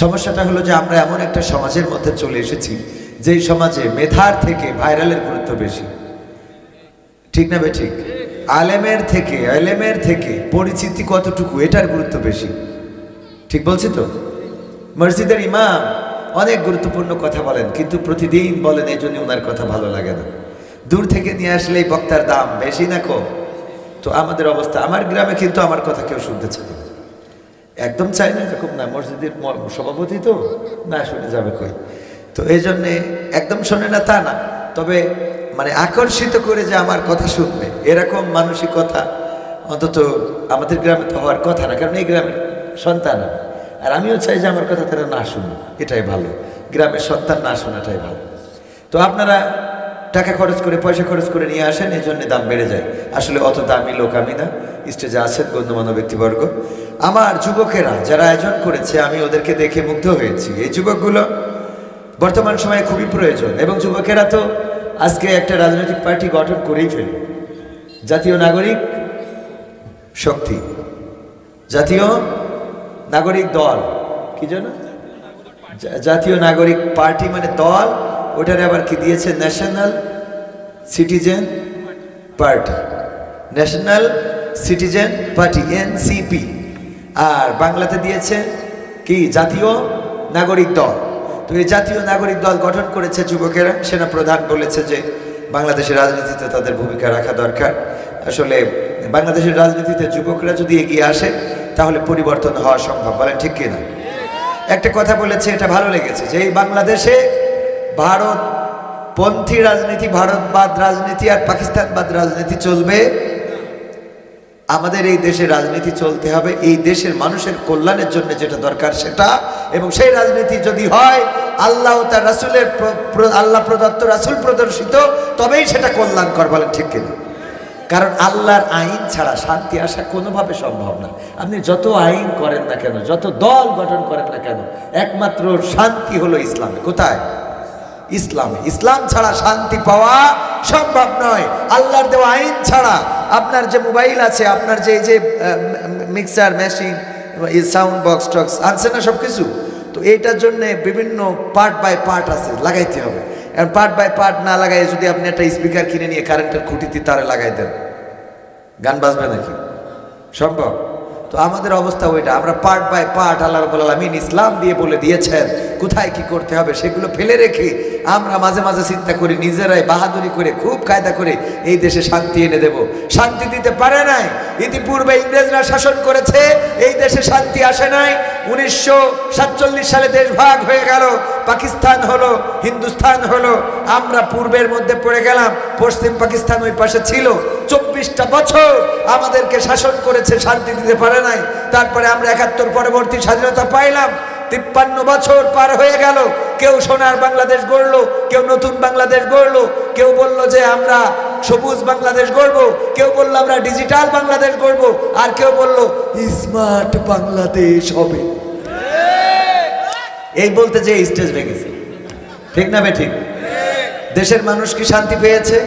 সমস্যাটা হলো যে আমরা এমন একটা সমাজের মধ্যে চলে এসেছি, যেই সমাজে মেধার থেকে ভাইরালের গুরুত্ব বেশি। ঠিক না ঠিক? আলেমের থেকে আলেমের থেকে পরিচিতি কতটুকু, এটার গুরুত্ব বেশি। ঠিক বলছি তো? মসজিদের ইমাম অনেক গুরুত্বপূর্ণ কথা বলেন, কিন্তু প্রতিদিন বলেন এই জন্য ওনার কথা ভালো লাগে না। দূর থেকে নিয়ে আসলে বক্তার দাম বেশি না কম। তো আমাদের অবস্থা, আমার গ্রামে কিন্তু আমার কথা কেউ শুনতে চায় না। একদম চাই না এরকম না, মসজিদের সভাপতি তো, না, শুনে যাবে কই। তো এই জন্যে একদম শোনে না তা না। তবে মানে আকর্ষিত করে যে আমার কথা শুনবে। এরকম মানসিকতা অন্তত আমাদের গ্রামে তো হওয়ার কথা না, কারণ এই গ্রামের সন্তান আর আমিও চাই যে আমার কথা তারা না শুনুক, এটাই ভালো। গ্রামের সন্তান না শোনাটাই ভালো। তো আপনারা টাকা খরচ করে, পয়সা খরচ করে নিয়ে আসেন, এই জন্য দাম বেড়ে যায়। আসলে অত দামি লোক আমি না, স্টেজে আছেন গণ্যমান্য ব্যক্তিবর্গ। আমার যুবকেরা যারা আয়োজন করেছে, আমি ওদেরকে দেখে মুগ্ধ হয়েছি। এই যুবকগুলো বর্তমান সময়ে খুবই প্রয়োজন এবং যুবকেরা তো আজকে একটা রাজনৈতিক পার্টি গঠন করেই ফেলবে জাতীয় নাগরিক শক্তি, জাতীয় নাগরিক দল, কি জন্য জাতীয় নাগরিক পার্টি মানে দল ওটারে আবার কি দিয়েছে? National Citizen Party National Citizen Party NCP আর বাংলাতে দিয়েছে কি? জাতীয় নাগরিক দল। তো এই জাতীয় নাগরিক দল গঠন করেছে যুবকেরা। সেনা প্রধান বলেছে যে বাংলাদেশের রাজনীতিতে তাদের ভূমিকা রাখা দরকার। আসলে বাংলাদেশের রাজনীতিতে যুবকরা যদি এগিয়ে আসে, তাহলে পরিবর্তন হওয়া সম্ভব। বলেন ঠিক কিনা? একটা কথা বলেছে, এটা ভালো লেগেছে যে এই বাংলাদেশে ভারত পন্থী রাজনীতি, ভারতবাদ রাজনীতি আর পাকিস্তানবাদ রাজনীতি চলবে। আমাদের এই দেশে রাজনীতি চলতে হবে, এই দেশের মানুষের কল্যাণের জন্য যেটা দরকার সেটা। এবং সেই রাজনীতি যদি হয়, আল্লাহ তার রাসুলের আল্লাহ প্রদত্ত রাসুল প্রদর্শিত, তবেই সেটা কল্যাণকর বলেন, ঠিক কিনা? কারণ আল্লাহর আইন ছাড়া শান্তি আসা কোনোভাবে সম্ভব না। আপনি যত আইন করেন না কেন, যত দল গঠন করেন না কেন, একমাত্র শান্তি হলো ইসলামে। কোথায়? ইসলামে। ইসলাম ছাড়া শান্তি পাওয়া সম্ভব নয়। আল্লাহর দেওয়া আইন ছাড়া আপনার যে মোবাইল আছে, আপনার যে এই যে মিক্সার, মেশিন সাউন্ড বক্স টক্স, আনছে না সব কিছু তো এইটার জন্য বিভিন্ন পার্ট বাই পার্ট আছে, লাগাইতে হবে। এখন পার্ট বাই পার্ট না লাগাই যদি আপনি একটা স্পিকার কিনে নিয়ে কারেন্টের খুঁটিতে তারে লাগাই দেন, গান বাজবে নাকি? সম্ভব? তো আমাদের অবস্থা ওইটা। আমরা পার্ট বাই পার্ট আল্লাহ রবুল আলমিন ইসলাম দিয়ে বলে দিয়েছেন, কোথায় কি করতে হবে সেগুলো ফেলে রেখে আমরা মাঝে মাঝে চিন্তা করি, নিজেরাই বাহাদুরি করে, খুব কায়দা করে এই দেশে শান্তি এনে দেব। শান্তি দিতে পারে নাই। ইতিপূর্বে ইংরেজরা শাসন করেছে, এই দেশে শান্তি আসে নাই। উনিশশো সাতচল্লিশ সালে দেশ ভাগ হয়ে গেল। পাকিস্তান হলো, হিন্দুস্তান হলো, আমরা পূর্বের মধ্যে পড়ে গেলাম, পশ্চিম পাকিস্তান ওই পাশে ছিল। চব্বিশটা বছর আমাদেরকে শাসন করেছে, শান্তি দিতে পারে নাই। তারপরে আমরা একাত্তর পরবর্তী স্বাধীনতা পাইলাম, তিপ্পান্ন বছর পার হয়ে গেল, কেউ সোনার বাংলাদেশ গড়লো, কেউ নতুন বাংলাদেশ গড়লো, কেউ বলল যে আমরা সবুজ বাংলাদেশ গড়বো, কেউ বলল আমরা ডিজিটাল বাংলাদেশ গড়বো, আর কেউ বলল স্মার্ট বাংলাদেশ হবে। এই বলতে যে স্টেজ ভেঙেছে। ঠিক না ঠিক দেশের মানুষ কি শান্তি পেয়েছে?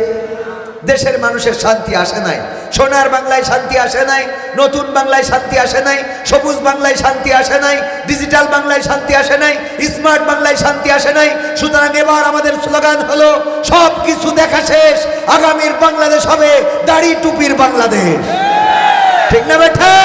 দেশের মানুষের শান্তি আসে নাই। সোনার বাংলায় শান্তি আসে নাই, নতুন বাংলায় শান্তি আসে নাই, সবুজ বাংলায় শান্তি আসে নাই, ডিজিটাল বাংলায় শান্তি আসে নাই, স্মার্ট বাংলায় শান্তি আসে নাই। সুতরাং এবার আমাদের স্লোগান হলো সব কিছু দেখা শেষ, আগামীর বাংলাদেশ হবে দাড়ি টুপির বাংলাদেশ। ঠিক না বেঠে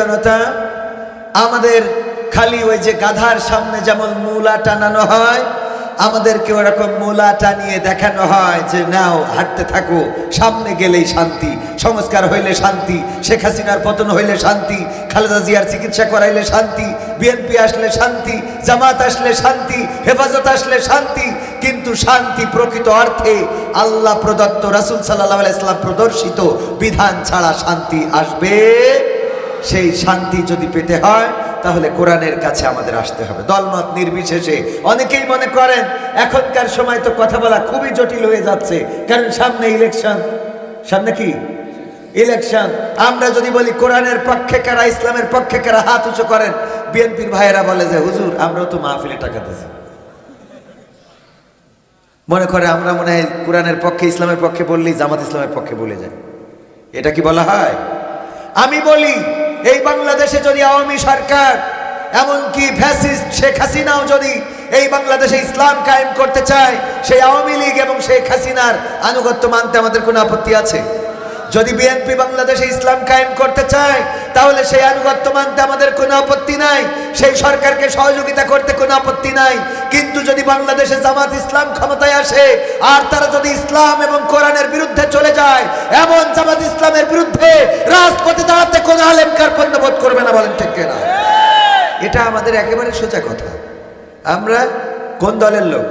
জনতা, আমাদের খালি ওই যে গাধার সামনে যেমন মূলা টানানো হয় আমাদেরকে ওরকম মূলা টানিয়ে দেখানো হয় যে, নাও, হাঁটতে থাকো, সামনে গেলেই শান্তি, সংস্কার হইলে শান্তি, শেখ হাসিনার পতন হইলে শান্তি, খালেদা জিয়ার চিকিৎসা করাইলে শান্তি, বিএনপি আসলে শান্তি, জামাত আসলে শান্তি, হেফাজত আসলে শান্তি, কিন্তু শান্তি প্রকৃত অর্থে আল্লাহ প্রদত্ত রাসুল সাল্লাহ ইসলাম প্রদর্শিত বিধান ছাড়া শান্তি আসবে সেই শান্তি যদি পেতে হয়, তাহলে কোরআনের কাছে আমাদের আসতে হবে। দলমত নির্বিশেষে। অনেকেই মনে করেন, এখনকার সময় তো কথা বলা খুবই জটিল হয়ে যাচ্ছে। কারণ সামনে ইলেকশন। সামনে কি? ইলেকশন। আমরা যদি বলি, কোরআনের পক্ষে কারা, ইসলামের পক্ষে কারা হাত উঁচু করেন, বিএনপির ভাইয়েরা বলে যে, হুজুর, আমরাও তো মাহফিলে টাকা দিছি মনে করে, আমরা মনে হয় কোরআনের পক্ষে, ইসলামের পক্ষে বললেই জামাত ইসলামের পক্ষে বলে যায়। এটা কি বলা হয়? আমি বলি এই বাংলাদেশে যদি আওয়ামী সরকার, এমনকি ফ্যাসিস্ট শেখ হাসিনাও যদি এই বাংলাদেশে ইসলাম কায়েম করতে চায়, সেই আওয়ামী লীগ এবং শেখ হাসিনার আনুগত্য মানতে আমাদের কোনো আপত্তি আছে? যদি বিএনপি বাংলাদেশে ইসলাম কায়েম করতে চায়, তাহলে সেই আনুগত্য মানতে আমাদের কোনো আপত্তি নাই। সেই সরকারকে সহযোগিতা করতে কোনো আপত্তি নাই। কিন্তু যদি বাংলাদেশে জামাত ইসলাম ক্ষমতায় আসে, আর তারা যদি ইসলাম এবং কোরআনের বিরুদ্ধে চলে যায়, এমন জামাত ইসলামের বিরুদ্ধে রাজপথে দাঁড়াতে কোনো আলেমকার পণ্যবোধ করবে না বলেন ঠিক না এটা আমাদের একেবারে সোজা কথা। আমরা কোন দলের লোক?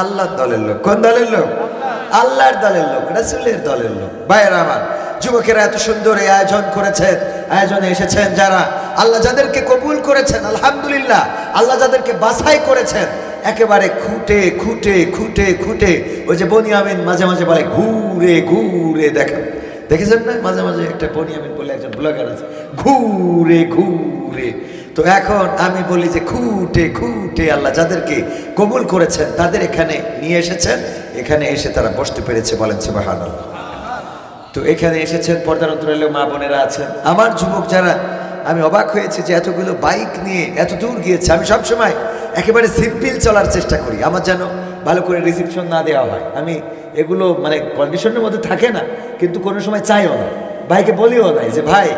আল্লাহ দলের লোক। কোন দলের লোক? আল্লাহর দলের লোক, রাসুলের দলের লোক। ভাইয়েরা আমার, যুবকেরা এত সুন্দর এই আয়োজন করেছেন, আয়োজনে এসেছেন যারা, আল্লাহ যাদেরকে কবুল করেছেন, আলহামদুলিল্লাহ, আল্লাহ যাদেরকে বাছাই করেছেন, একেবারে খুঁটে খুঁটে খুঁটে খুঁটে, ওই যে বনিয়ামিন মাঝে মাঝে বলে, ঘুরে ঘুরে দেখা। দেখেছেন না? মাঝে মাঝে একটা বনিয়ামিন বলে একজন ব্লগার আছে, ঘুরে ঘুরে। তো এখন আমি বলি যে খুঁটে খুঁটে আল্লাহ যাদেরকে কবুল করেছেন, তাদের এখানে নিয়ে এসেছেন। এখানে এসে তারা বসতে পেরেছে বলেন সুবাহান তো এখানে এসেছেন, পর্দার অন্তরালেও মা বোনেরা আছেন। আমার যুবক যারা, আমি অবাক হয়েছে যে এতগুলো বাইক নিয়ে এত দূর গিয়েছে। আমি সবসময় একেবারে সিম্পিল চলার চেষ্টা করি। আমার যেন ভালো করে রিসিপশন না দেওয়া হয়। আমি এগুলো মানে কন্ডিশনের মধ্যে থাকে না, কিন্তু কোনো সময় চাইও না। ভাইকে বলিও নাই যে, ভাই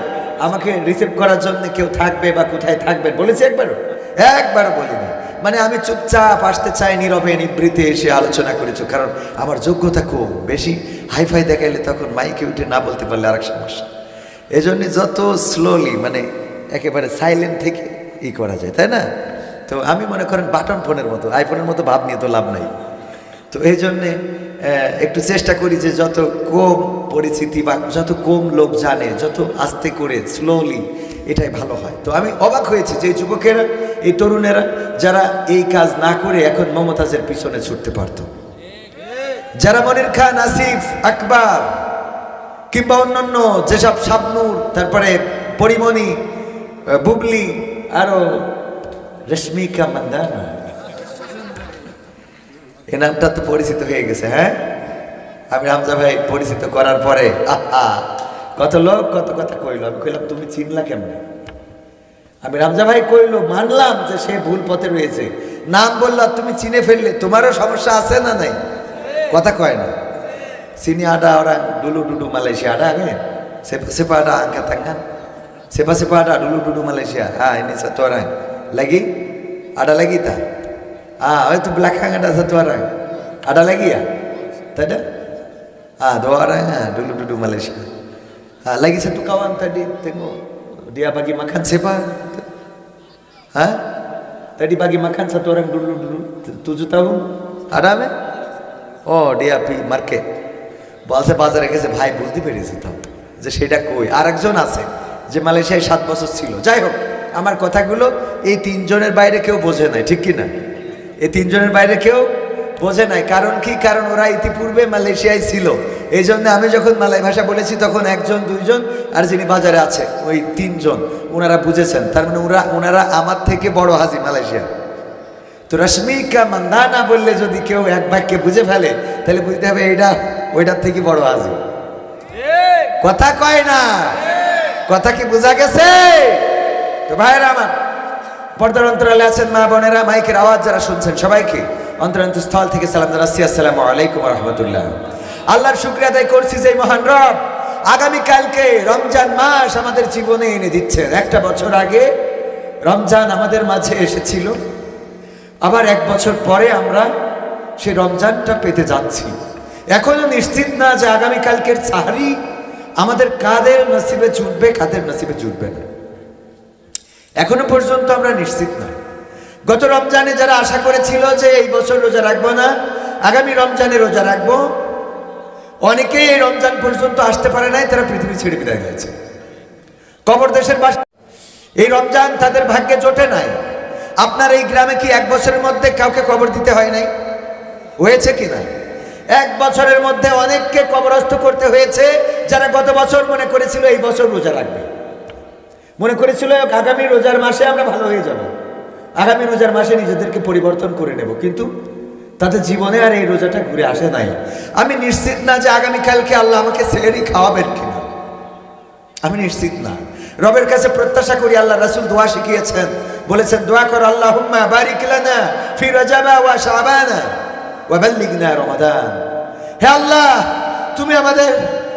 আমাকে রিসিভ করার জন্য কেউ থাকবে বা কোথায় থাকবেন? বলেছি একবারও। একবারও বলিনি। মানে আমি চুপচাপ আসতে চাই নীরবে, নিবৃতে এসে আলোচনা করেছ, কারণ আমার যোগ্যতা খুব বেশি। হাইফাই দেখাইলে তখন মাইকে উঠে না বলতে পারলে আরেক সমস্যা। এজন্য যত স্লোলি মানে একেবারে সাইলেন্ট থেকে ই করা যায়, তাই না? তো আমি মনে করেন বাটন ফোনের মতো আইফোনের মতো ভাব নিয়ে তো লাভ নাই। তো এই জন্যে একটু চেষ্টা করি যে যত কম পরিচিতি বা যত কম লোক জানে, যত আস্তে করে স্লোলি এটাই ভালো হয়। তো আমি অবাক হয়েছি যে যুবকেরা, এই তরুণেরা, যারা এই কাজ না করে এখন মমতাজের পিছনে ছুটতে পারতো। যারা মনির খান, আসিফ, আকবর, কিংবা অন্যান্য যেসব শাবনুর, তারপরে পরিমণি বুবলি, আরও, রশ্মিকা মান্দানা এ নামটা তো পরিচিত হয়ে গেছে হ্যাঁ? আমি রামজা ভাই পরিচিত করার পরে কত লোক, কত কথা কইল। আমি কইলাম, তুমি চিনলা কেন আমি রামজা ভাই কইল, মানলাম যে সে ভুল পথে রয়েছে। নাম বলল, তুমি চিনে ফেললে, তোমারও সমস্যা আছে না নাই? কথা কয় না। চিনি আডা ওরা, ডুলু, ডুডু, মালয়েশিয়া। আডা আগে? সেপা সেপা আডা আঙ্কা থাঙ্কা সেপা সেপা আডা ডুলু, ডুডু, মালয়েশিয়া। হ্যাঁ তোর তো লাগি? আডা লাগি তা? Itu belakang ada satu orang ada lagi ya tak ada ah dua orang ah dulu duduk Malaysia ah lagi satu kawan tadi tengok dia bagi makan siapa Hah? Tadi bagi makan satu orang dulu dulu tujuh tahun. Ada me? ও ডিআপি market বলছে বাজারে গেছে ভাই বুঝতে পেরেছি তো যে সেটা কই আরেকজন আছে যে মালয়েশিয়ায় সাত বছর ছিল যাই হোক আমার কথাগুলো এই তিনজনের বাইরে কেউ বোঝে নাই ঠিক কি না এই তিনজনের বাইরে কেউ বোঝে নাই। কারণ কি? কারণ ওরা ইতিপূর্বে মালয়েশিয়ায় ছিল। এই জন্য আমি যখন মালয় ভাষা বলেছি তখন একজন দুইজন আর যিনি বাজারে আছে ওই তিনজন ওনারা বুঝেছেন। তার মানে ওরা ওনারা আমার থেকে বড় হাজি মালয়েশিয়া। তো রশ্মিকা মান্দা না বললে যদি কেউ এক বাক্যে বুঝে ফেলে তাহলে বুঝতে হবে এইটা ওইটার থেকে বড় হাজি। কথা কয় না। কথা কি বোঝা গেছে? তো ভাইরা আমার পর্দার অন্তরালে আছেন মা বোনেরা, মাইকের আওয়াজ যারা শুনছেন সবাইকে। অন্তরান্ত স্থল থেকে সালাম জানাচ্ছি। আসসালামু আলাইকুম রহমতুল্লাহ। আল্লাহর শুক্রিয়া আদায় করছি যে মহান রব আগামীকালকে রমজান মাস আমাদের জীবনে এনে দিচ্ছেন। একটা বছর আগে রমজান আমাদের মাঝে এসেছিল। আবার এক বছর পরে আমরা সেই রমজানটা পেতে যাচ্ছি। এখনও নিশ্চিত না যে আগামীকালকের সাহারি আমাদের কাদের নসিবে জুটবে, কাদের নসিবে জুটবে না। এখনও পর্যন্ত আমরা নিশ্চিত নয় গত রমজানে যারা আশা করেছিল যে এই বছর রোজা রাখব না, আগামী রমজানে রোজা রাখব, অনেকেই এই রমজান পর্যন্ত আসতে পারে নাই, তারা পৃথিবী ছেড়ে বিদায় হয়েছে। কবর দেশের বাস এই রমজান তাদের ভাগ্যে জোটে নাই। আপনার এই গ্রামে কি এক বছরের মধ্যে কাউকে কবর দিতে হয় নাই? হয়েছে কি না? এক বছরের মধ্যে অনেককে কবরস্থ করতে হয়েছে, যারা গত বছর মনে করেছিল এই বছর রোজা রাখবে। মনে করেছিল আগামী রোজার মাসে আমরা ভালো হয়ে যাব। আগামী রোজার মাসে নিজেদেরকে পরিবর্তন করে নেব, কিন্তু তাদের জীবনে আর এই রোজাটা ঘুরে আসে নাই। আমি নিশ্চিত না যে আগামীকালকে আল্লাহ আমাকে সেহেরি খাওয়াবেন কিনা। আমি নিশ্চিত না। রবের কাছে প্রত্যাশা করি আল্লাহ রাসূল দোয়া শিখিয়েছেন। বলেছেন, দোয়া কর আল্লাহুম্মা বারিক লানা ফি রাজাবা ওয়া শাবানা ওয়া বাল্লিগনা রমাদান। হে আল্লাহ তুমি আমাদের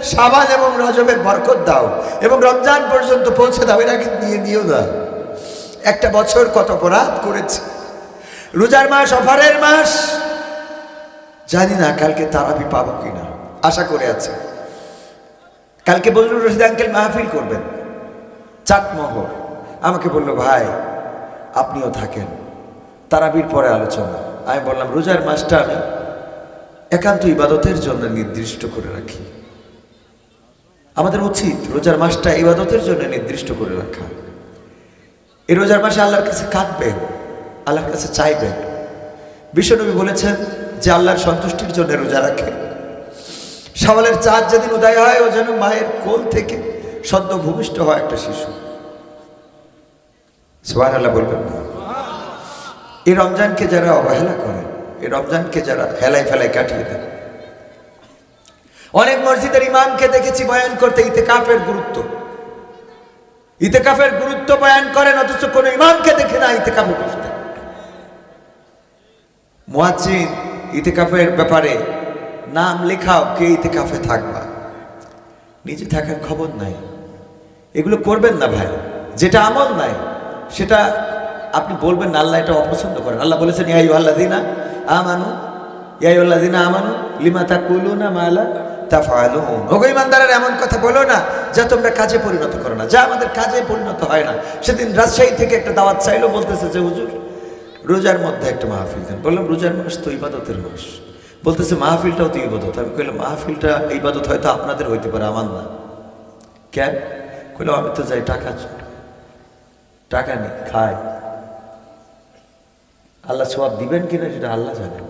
শাবান এবং রজবের বরকত দাও এবং রমজান পর্যন্ত পৌঁছে দাও, এর নিয়ে নিও না। একটা বছর কত অপরাধ করেছে। রোজার মাস, অফারের মাস, জানি না কালকে তারাবি পাবো কিনা, আশা করে আছে। কালকে বলল রশিদ আঙ্কেল মাহফিল করবেন চাটমোহর আমাকে বলল, ভাই, আপনিও থাকেন। তারাবির পরে আলোচনা। আমি বললাম, রোজার মাসটা আমি একান্ত ইবাদতের জন্য নির্দিষ্ট করে রাখি। আমাদের উচিত রোজার মাসটা ইবাদতের জন্য নির্দিষ্ট করে রাখা। এই রোজার মাসে আল্লাহর কাছে কাঁদবেন, আল্লাহর কাছে চাইবেন। বিশ্বনবী বলেছেন যে আল্লাহর সন্তুষ্টির জন্য রোজা রাখে সওয়ালের চাঁদ যেদিন উদয় হয়, ও যেন মায়ের কোল থেকে সদ্য ভূমিষ্ঠ হয় একটা শিশু। সোহান আল্লাহ বলবেন না। এই রমজানকে যারা অবহেলা করেন এই রমজানকে যারা হেলায় ফেলায় কাটিয়ে দেন। অনেক মসজিদের ইমামকে দেখেছি বয়ান করতে ইতেকাফের গুরুত্ব। ইতেকাফের গুরুত্ব বয়ান করেন, অথচ কোন ইমামকে দেখে না ইতেকাফে বসতে। মুয়াজ্জিন, ইতেকাফের ব্যাপারে নাম লেখাও কে ইতেকাফে থাকবা? নিজে থাকার খবর নাই। এগুলো করবেন না ভাই। যেটা আমল নাই, সেটা আপনি বলবেন আল্লাহ এটা অপছন্দ করেন। আল্লাহ বলেছেন ইয়াই আল্লাহ দিনা আমানু? ইয়াই আল্লাহ আমানু, লিমা তা কুলু না মালা তা ফালু ওগো ইমানদারের, এমন কথা বলো না যা তোমরা কাজে পরিণত করো না। যা আমাদের কাজে পরিণত হয় না। সেদিন রাজশাহী থেকে একটা দাওয়াত চাইলো, বলতেছে যে, হুজুর, রোজার মধ্যে একটা মাহফিল দেন। বললাম, রোজার মাস তো ইবাদতের মাস। বলতেছে, মাহফিলটাও তো ইবাদত। আমি কইলাম, মাহফিলটা ইবাদত হয়তো আপনাদের হইতে পারে, আমার না। কেন? কইলাম, আমি তো যাই, টাকা টাকা নেই, খাই। আল্লাহ সব দিবেন কিনা সেটা আল্লাহ জানেন।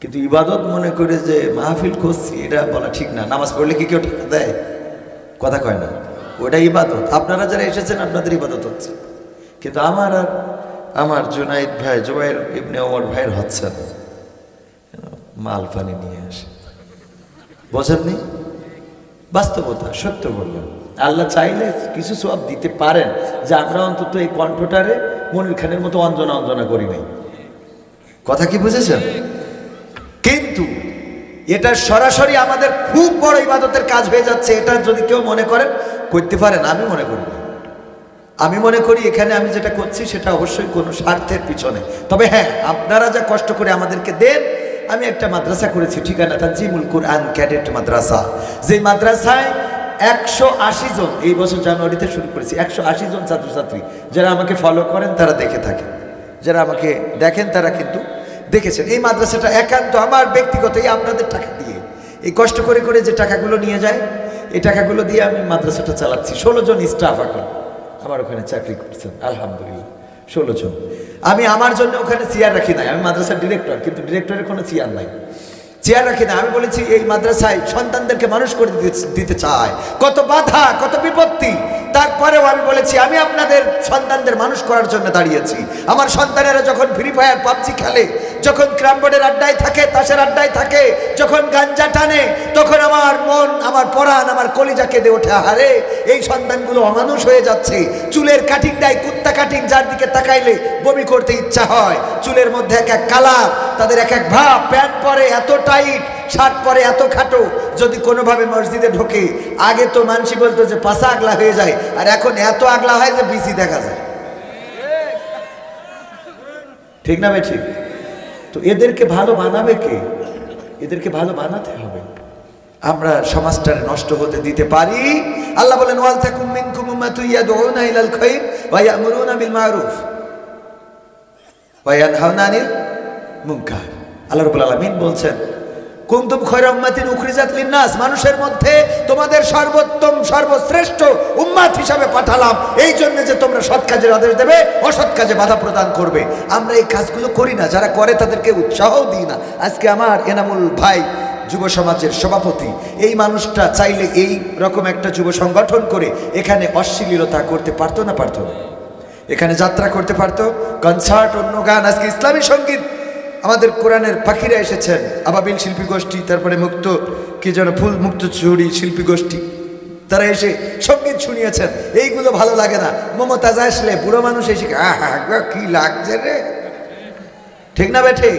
কিন্তু ইবাদত মনে করে যে মাহফিল করছি, এটা বলা ঠিক না। নামাজ পড়লে কি কেউ টাকা দেয়? কথা কয় না। ওটা ইবাদত। আপনারা যারা এসেছেন, আপনাদের ইবাদত হচ্ছে। কিন্তু আমার আর, আমার জুনাইদ ভাই, জুবাইর ইবনে ওমর ভাইয়ের হচ্ছে না। মাল পানি নিয়ে আসে। বোঝেননি? বাস্তবতা, সত্য বললাম আল্লাহ চাইলে কিছু সব দিতে পারেন। যে আমরা অন্তত এই কণ্ঠটারে মনির খানের মতো অঞ্জনা অঞ্জনা করি নাই। কথা কি বুঝেছেন? কিন্তু এটা সরাসরি আমাদের খুব বড় ইবাদতের কাজ হয়ে যাচ্ছে, এটা যদি কেউ মনে করেন, করতে পারেন, আমি মনে করি না। আমি মনে করি এখানে আমি যেটা করছি, সেটা অবশ্যই কোনো স্বার্থের পিছনে। তবে হ্যাঁ আপনারা যা কষ্ট করে আমাদেরকে দেন, আমি একটা মাদ্রাসা করেছি, ঠিকানা তাজিমুল কোরআন ক্যাডেট মাদ্রাসা। যেই মাদ্রাসায় একশো আশি জন, এই বছর জানুয়ারিতে শুরু করেছি, একশো আশি জন ছাত্রছাত্রী। যারা আমাকে ফলো করেন, তারা দেখে থাকেন। যারা আমাকে দেখেন, তারা কিন্তু দেখেছেন, এই মাদ্রাসাটা একান্ত আমার ব্যক্তিগত, এই আপনাদের টাকা দিয়ে। এই কষ্ট করে করে যে টাকাগুলো নিয়ে যায়, এই টাকাগুলো দিয়ে আমি মাদ্রাসাটা চালাচ্ছি। ষোলো জন স্টাফ এখন আমার ওখানে চাকরি করছেন, আলহামদুলিল্লাহ। ষোলো জন। আমি আমার জন্য ওখানে চেয়ার রাখি নাই। আমি মাদ্রাসার ডিরেক্টর কিন্তু ডিরেক্টরের কোনো চেয়ার নাই। চেয়ার রাখি না আমি বলেছি, এই মাদ্রাসায় সন্তানদেরকে মানুষ করে দিতে- চায়। কত বাধা, কত বিপত্তি। তারপরেও আমি বলেছি, আমি আপনাদের সন্তানদের মানুষ করার জন্য দাঁড়িয়েছি। আমার সন্তানেরা যখন ফ্রি ফায়ার পাবজি খেলে যখন ক্রাম বোর্ডের আড্ডায় থাকে, তাসের আড্ডায় থাকে, যখন গাঞ্জা টানে, তখন আমার মন, আমার পরাণ, আমার কলিজা কেঁদে ওঠে। হারে এই সন্তানগুলো অমানুষ হয়ে যাচ্ছে। চুলের কাটিং দেয় কুত্তা কাটিং যার দিকে তাকাইলে বমি করতে ইচ্ছা হয়। চুলের মধ্যে এক এক কালার, তাদের এক এক ভাব। প্যান্ট পরে এত টাইট, শার্ট পরে এত খাটো। যদি কোনোভাবে মসজিদে ঢোকে, আগে তো মানসি বলতো যে পাশা আগলা হয়ে যায়, আর এখন এত আগলা হয় যে বিসি দেখা যায়। ঠিক না ভাই, ঠিক? তো এদেরকে ভালো বানাবে কে? এদেরকে ভালো বানাতে হবে। আমরা সমাজটারে নষ্ট হতে দিতে পারি। আল্লাহ বলেন ওয়াল তাকুম মিনকুম উম্মাতুন ইয়াদউনা ইলাল খায়র ওয়া ইয়ামুরুনা বিল মারুফ ওয়া ইয়ানহাউনা আনিল মুনকার। আল্লাহ রাব্বুল আলামিন বলছেন কুন্তুম খৈরম্মাতিন উখরিজাত লিন্নাস, মানুষের মধ্যে তোমাদের সর্বোত্তম, সর্বশ্রেষ্ঠ উম্মাত হিসাবে পাঠালাম। এই জন্য যে তোমরা সৎ কাজের আদেশ দেবে, অসৎ কাজে বাধা প্রদান করবে। আমরা এই কাজগুলো করি না, যারা করে তাদেরকে উৎসাহও দিই না। আজকে আমার এনামুল ভাই, যুব সমাজের সভাপতি, এই মানুষটা চাইলে এই রকম একটা যুব সংগঠন করে এখানে অশ্লীলতা করতে পারতো না পারতো এখানে যাত্রা করতে পারতো? কনসার্ট অন্য গান আজকে ইসলামী সংগীত আমাদের কোরআনের পাখিরা এসেছেন। আবাবিল শিল্পী গোষ্ঠী, তারপরে মুক্ত, কি যেন ফুল মুক্ত চুরি শিল্পী গোষ্ঠী। তারা এসে সংগীত শুনিয়েছেন। এইগুলো ভালো লাগে না। মমতাজ আসলে বুড়ো মানুষ এসে আহা কি লাগছে রে? ঠিক না বেঠে?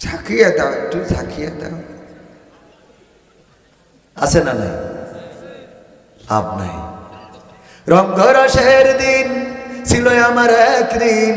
ঝাঁকিয়ে দাও, একটু ঝাঁকিয়ে দাও। আছে না নাই? আপ নাই। রঙ্গরসের দিন ছিল আমার একদিন।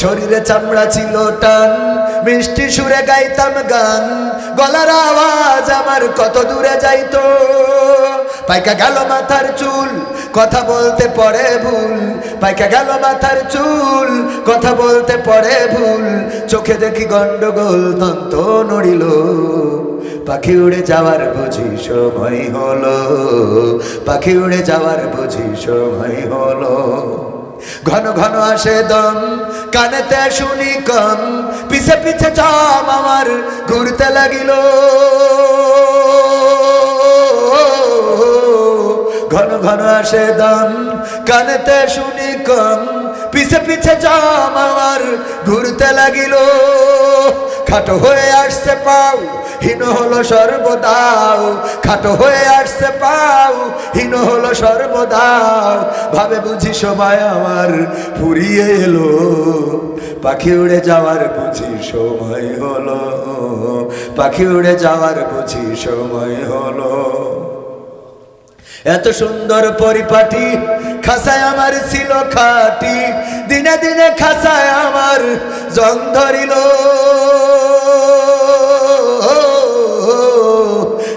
শরীরে চামড়া ছিল টান, মিষ্টি সুরে গাইতাম গান, গলার আওয়াজ আমার কত দূরে যাইতো। পাইকা গেল মাথার চুল, কথা বলতে পড়ে ভুল। পাইকা গেল মাথার চুল, কথা বলতে পড়ে ভুল। চোখে দেখি গন্ডগোল দন্ত নড়িল। পাখি উড়ে যাওয়ার বুঝি সময় হলো, পাখি উড়ে যাওয়ার বুঝি সময় হলো। ঘন ঘন আসে দম, কানেতে শুনি কম। পিছে পিছে জম আমার, ঘুরতে লাগিল। ঘন ঘন আসে দম, কানেতে শুনি কম। পিছে পিছে জম আমার, ঘুরতে লাগিল। খাটো হয়ে আসছে পাও হীন হলো সর্বদাও, খাটো হয়ে আসছে পাও, হীন হলো সর্বদাও। ভাবে বুঝি সময় আমার ফুরিয়ে এলো, পাখি উড়ে যাওয়ার বুঝি সময় হলো, পাখি উড়ে যাওয়ার বুঝি সময় হলো। এত সুন্দর পরিপাটি, খাসায় আমার ছিল খাটি, দিনে দিনে খাসায় আমার জং ধরিল।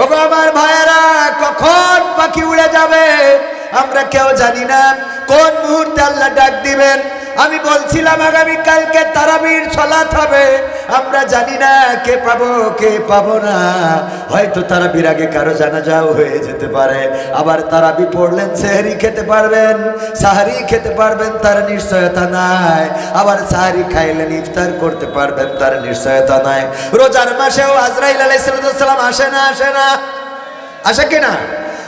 ওগো আমার ভাইয়েরা, কখন পাখি উড়ে যাবে? আমরা কেউ জানি না। কোন মুহূর্তে আল্লাহ ডাক দিবেন? আমি বলছিলাম আগামী কালকে তারাবির ছলাত হবে। আমরা জানি না কে পাবো কে পাবো না। হয়তো তারাবির আগে কারও জানাজাও হয়ে যেতে পারে। আবার তারাবি পড়লেন, সেহারি খেতে পারবেন। সাহারি খেতে পারবেন, তার নিশ্চয়তা নাই। আবার সাহারি খাইলেন, ইফতার করতে পারবেন, তার নিশ্চয়তা নাই। রোজার মাসেও আজরাইল আলাইসালাম আসে না আসে না। আসে কি না?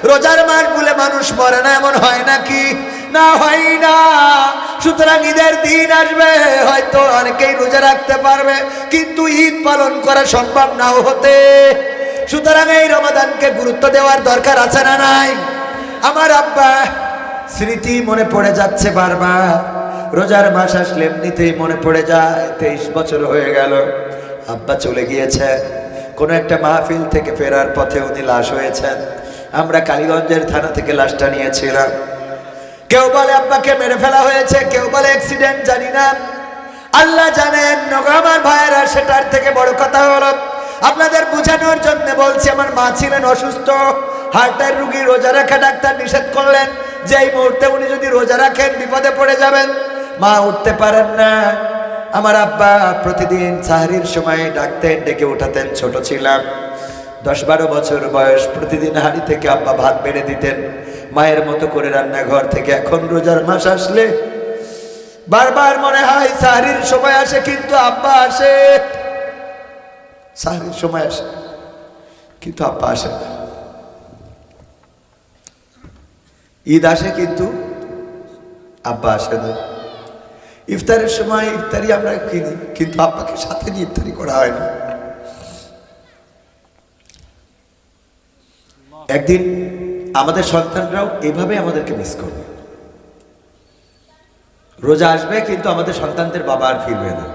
রোজার মাস বলে মানুষ মরে না, এমন হয় নাকি? না হয় না। সুতরাং ঈদের দিন আসবে, হয়তো অনেকেই রোজা রাখতে পারবে, কিন্তু ঈদ পালন করা সম্ভব নাও হতে। সুতরাং এই রমাদানকে গুরুত্ব দেওয়ার দরকার আছে না নাই? আমার আব্বা স্মৃতি মনে পড়ে যাচ্ছে বারবার। রোজার মাস আসলে এমনিতেই মনে পড়ে যায়, তেইশ বছর হয়ে গেল। আব্বা চলে গিয়েছে। কোনো একটা মাহফিল থেকে ফেরার পথে উনি লাশ হয়েছেন। আমরা কালীগঞ্জের থানা থেকে লাশটা নিয়েছিলাম। কেউ বলে আব্বাকে মেরে ফেলা হয়েছে, কেউ বলে অ্যাক্সিডেন্ট জানি না। আল্লাহ জানেন আমার ভাইয়েরা, সেটার থেকে বড় কথা হলো, আপনাদের বোঝানোর জন্য বলছি, আমার মা ছিলেন অসুস্থ হার্টের রুগী, রোজা রাখা ডাক্তার নিষেধ করলেন যে এই মুহূর্তে উনি যদি রোজা রাখেন, বিপদে পড়ে যাবেন। মা উঠতে পারেন না। আমার আব্বা প্রতিদিন সাহারির সময় ডাকতেন ডেকে উঠাতেন ছোট ছিলাম। দশ বারো বছর বয়স, প্রতিদিন হাড়ি থেকে আব্বা ভাত বেড়ে দিতেন। মায়ের মতো করে রান্নাঘর থেকে এখন রোজার মাস আসলে বারবার মনে হয় সাহারির সময় আসে, কিন্তু আব্বা আসে। সাহারির সময় আসে, কিন্তু আব্বা আসে না। ঈদ আসে, কিন্তু আব্বা আসে না। ইফতারের সময় ইফতারি আমরা কিনি, কিন্তু আব্বাকে সাথে নিয়ে ইফতারি করা হয় না। একদিন আমাদের সন্তানরাও এভাবে আমাদেরকে মিস করবে। রোজা আসবে কিন্তু আমাদের সন্তানদের বাবা আর ফিরবে না।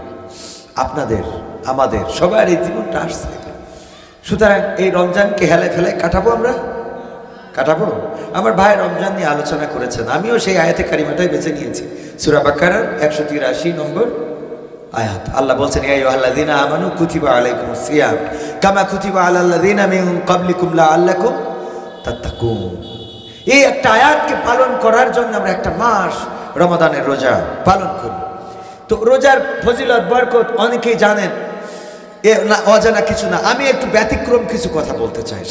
আপনাদের, আমাদের, সবার এই জীবনটা আসছে। সুতরাং এই রমজানকে হেলায় ফেলায় কাটাবো আমরা? কাটাবো? আমার ভাই রমজান নিয়ে আলোচনা করেছেন। আমিও সেই আয়াতে কারিমাটাই বেছে নিয়েছি। সুরা বাকারার একশো তিরাশি নম্বর আয়াত। আল্লাহ বলছেন এই আল্লাদিনা আমানু কুতিবা আলাইকুম সিয়াম। কামা কুতিবা আলাল্লাদিনা মিন কাবলিকুম লাআল্লাকুম তাত্তাকুন। এই একটা আয়াতকে পালন করার জন্য আমরা একটা মাস রমাদানের রোজা পালন করি। তো রোজার ফজিলত, বরকত অনেকেই জানেন, এ না, অজানা কিছু না। আমি একটু ব্যতিক্রম কিছু কথা বলতে চাই।